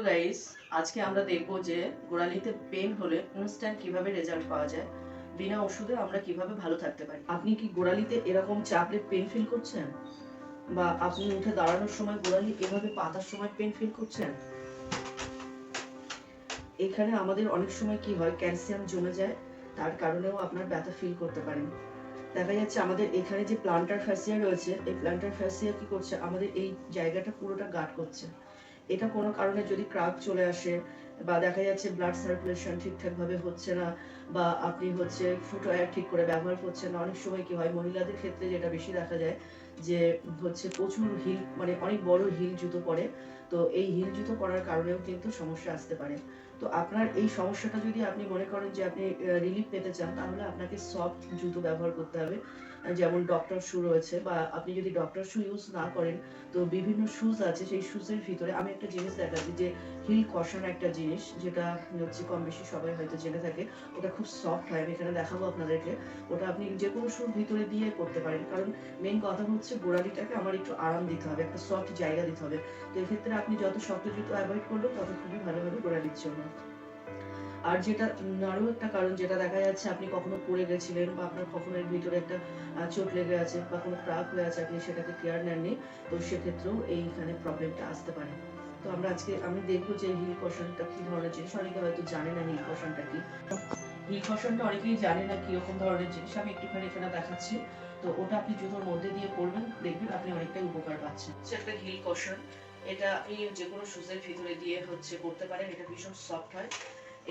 Hello guys আজকে আমরা দেখব যে গোড়ালিতে পেন হলে ইনস্ট্যান্ট কীভাবে রেজাল্ট পাওয়া যায়, বিনা ওষুধে আমরা কীভাবে ভালো থাকতে পারি। আপনি কি গোড়ালিতে এরকম চাপলে পেন ফিল করছেন? বা আপনি উঠে দাঁড়ানোর সময় গোড়ালি এভাবে পাতার সময় পেন ফিল করছেন? এখানে আমাদের অনেক সময় কি হয় ক্যালসিয়াম জমে যায়, তার কারণেও আপনার ব্যথা ফিল করতে পারেন। দেখা যাচ্ছে আমাদের এখানে যে প্লান্টার ফ্যাসিয়া রয়েছে, এই প্লান্টার ফ্যাসিয়া কি করছে? আমাদের এই জায়গাটা পুরোটা গার্ড করছে। এটা কোনো কারণে যদি ক্রাক চলে আসে বা দেখা যাচ্ছে ব্লাড সার্কুলেশন ঠিকঠাক ভাবে হচ্ছে না বা আপনি হচ্ছে ফুটওয়্যার ঠিক করে ব্যবহার করছেন না, অনেক সময় কি হয় মহিলাদের ক্ষেত্রে যেটা বেশি দেখা যায় যে হচ্ছে প্রচুর হিল মানে অনেক বড় হিল জুতো পরে, তো এই হিল জুতো পরার কারণেও কিন্তু সমস্যা আসতে পারে। তো আপনার এই সমস্যাটা যদি আপনি মনে করেন যে আপনি রিলিফ পেতে চান, তাহলে আপনাকে সফট জুতো ব্যবহার করতে হবে। যেমন ডক্টর শু রয়েছে বা আপনি যদি ডক্টর শু ইউজ না করেন, তো বিভিন্ন শুজ আছে, সেই শুজের ভিতরে আমি একটা জিনিস দেখাচ্ছি যে হিল কষানো একটা জিনিস যেটা হচ্ছে কম বেশি সবাই হয়তো জেনে থাকে, ওটা খুব সফট হয়, আমি এখানে দেখাবো আপনাদেরকে। ওটা আপনি যে কোনো শুর ভিতরে দিয়ে করতে পারেন, কারণ মেইন কথা হচ্ছে গোড়ালিটাকে আমার একটু আরাম দিতে হবে, একটা সফট জায়গা দিতে হবে। তো এক্ষেত্রে আপনি যত শক্ত জুতো অ্যাভয়েড করবেন, তত খুবই ভালো হবে গোড়ালির জন্য। আর যেটা আরও একটা কারণ যেটা দেখা যাচ্ছে, আপনি কখনো পড়ে গেছিলেন বা আপনার কখনো এর ভিতরে একটা চোট লেগে আছে বা কোনো ক্রাক হয়ে আছে, আপনি সেটাকে কেয়ার নেননি, তো সেক্ষেত্রেও এইখানে প্রবলেমটা আসতে পারে। তো আমরা আজকে, আমি দেখব যে হিল কশনটা কি ধরনের জিনিস, অনেকে হয়তো জানে না হিল কশনটা কি। হিল কশনটা অনেকেই জানে না কীরকম ধরনের জিনিস, আমি একটুখানি এখানে দেখাচ্ছি। তো ওটা আপনি জুতোর মধ্যে দিয়ে করবেন দেখবেন আপনি অনেকটাই উপকার পাচ্ছেন। একটা হিল কশন এটা আপনি যে কোনো শুজের ভিতরে দিয়ে হচ্ছে করতে পারেন, এটা ভীষণ সফট হয়।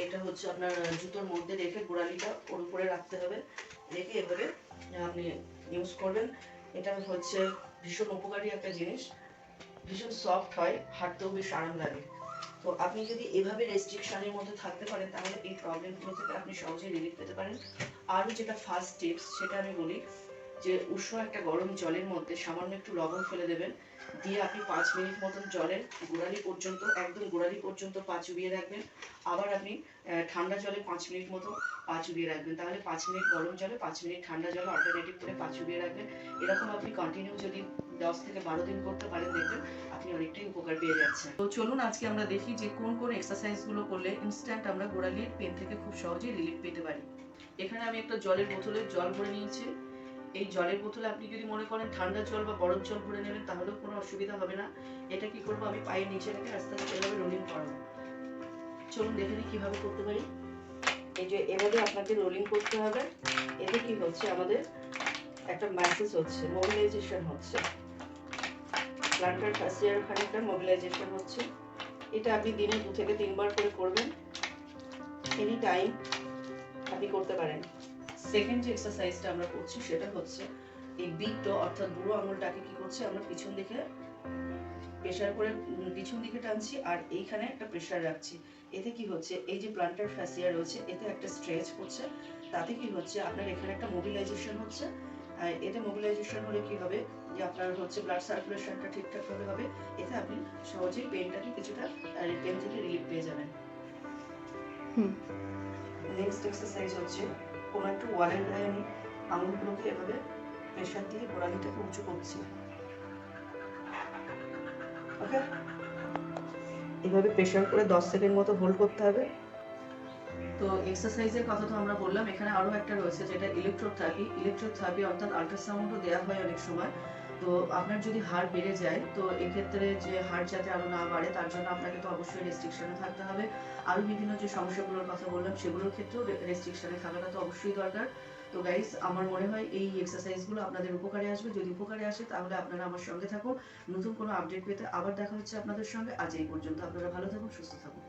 এটা হচ্ছে আপনার জুতোর মধ্যে রেখে গোড়ালিটা ওর উপরে রাখতে হবে। রেখে এভাবে আপনি ইউজ করবেন। এটা হচ্ছে ভীষণ উপকারী একটা জিনিস। ভীষণ সফট হয়, হাঁটতেও বেশ আরাম লাগে। তো আপনি যদি এভাবে রেস্ট্রিকশনের মধ্যে থাকতে পারেন, তাহলে এই প্রবলেমগুলো থেকে আপনি সহজেই রিলিফ পেতে পারেন। আরও যেটা ফার্স্ট টিপস সেটা আমি বলি যে উষ্ণ একটা গরম জলের মধ্যে সামান্য একটু লবণ ফেলে দেবেন। দিয়ে আপনি পাঁচ মিনিট মতন জলের গোড়ালি পর্যন্ত, একদম গোড়ালি পর্যন্ত পা চুবিয়ে রাখবেন। আবার আপনি ঠান্ডা জলে পাঁচ মিনিট মতো পা চুবিয়ে রাখবেন। তাহলে পাঁচ মিনিট গরম জলে, পাঁচ মিনিট ঠান্ডা জলে অল্টারনেটিভ করে পা চুবিয়ে রাখবেন। এরকম আপনি কন্টিনিউ যদি দশ থেকে বারো দিন করতে পারেন, দেখবেন আপনি অনেকটাই উপকার পেয়ে যাচ্ছেন। তো চলুন আজকে আমরা দেখি যে কোন কোন এক্সারসাইজগুলো করলে ইনস্ট্যান্ট আমরা গোড়ালির পেন থেকে খুব সহজেই রিলিফ পেতে পারি। এখানে আমি একটা জলের বোতলে জল ভরে নিয়েছি। এই জলের বোতলে আপনি যদি মনে করেন ঠান্ডা জল বা গরম জল ভরে নেবেন, তাহলেও কোনো অসুবিধা হবে না। এটা কি করব? আমি পায়ের নিচে রেখে আস্তে আস্তে এভাবে রোলিং করাবো। চলুন দেখে নিই কীভাবে করতে পারি। এই যে এভাবে আপনাকে রোলিং করতে হবে। এতে কি হচ্ছে? আমাদের একটা ম্যাসেজ হচ্ছে মোবিলাইজেশন হচ্ছে। প্লান্টার ফ্যাসিয়ার খানিকটা মোবিলাইজেশন হচ্ছে। এটা আপনি দিনে দু থেকে তিনবার করে করবেন। এনি টাইম আপনি করতে পারেন। সেকেন্ড যে এক্সারসাইজটা আমরা করছি সেটা হচ্ছে এই বিটটো অর্থাৎ বুড়ো আঙুলটাকে কি করছে আমরা পিছন দিকে প্রেশার করে পিছন দিকে টানছি আর এইখানে একটা প্রেশার রাখছি। এতে কি হচ্ছে? এই যে প্লান্টার ফ্যাসিয়া রয়েছে এতে একটা স্ট্রেচ করছে। তাতে কি হচ্ছে? আপনার এখানে একটা মোবিলাইজেশন হচ্ছে। আর এতে মোবিলাইজেশন হলে কি হবে? যে আপনার হচ্ছে ব্লাড সার্কুলেশনটা ঠিকঠাক ভাবে হবে। এতে আপনি সহজেই পেনটাকে কিছুটা পেন থেকে রিলিফ পেয়ে যাবেন। হুম। নেক্সট এক্সারসাইজ হচ্ছে কোনো একটা ওয়ালের গায়ে আমি আঙুলগুলোকে এভাবে প্রেশার দিয়ে গোড়ালিটাকে উঁচু করছি। ওকে? এভাবে প্রেশার করে দশ সেকেন্ড মতো হোল্ড করতে হবে। তো এক্সারসাইজের কথা তো আমরা বললাম, এখানে আরও একটা রয়েছে যেটা ইলেকট্রোথেরাপি ইলেকট্রোথেরাপি অর্থাৎ আল্ট্রাসাউন্ডও দেওয়া হয় অনেক সময়। তো আপনার যদি হার বেড়ে যায়, তো এক্ষেত্রে যে হার যাতে আরও না বাড়ে, তার জন্য আপনাকে তো অবশ্যই রেস্ট্রিকশনে থাকতে হবে। আরও বিভিন্ন যে সমস্যাগুলোর কথা বললাম, সেগুলোর ক্ষেত্রেও রেস্ট্রিকশনে থাকাটা তো অবশ্যই দরকার। তো গাইস আমার মনে হয় এই এক্সারসাইজগুলো আপনাদের উপকারে আসবে। যদি উপকারে আসে, তাহলে আপনারা আমার সঙ্গে থাকুন। নতুন কোনো আপডেট পেতে আবার দেখা হচ্ছে আপনাদের সঙ্গে। আজ এই পর্যন্ত আপনারা ভালো থাকুন, সুস্থ থাকুন।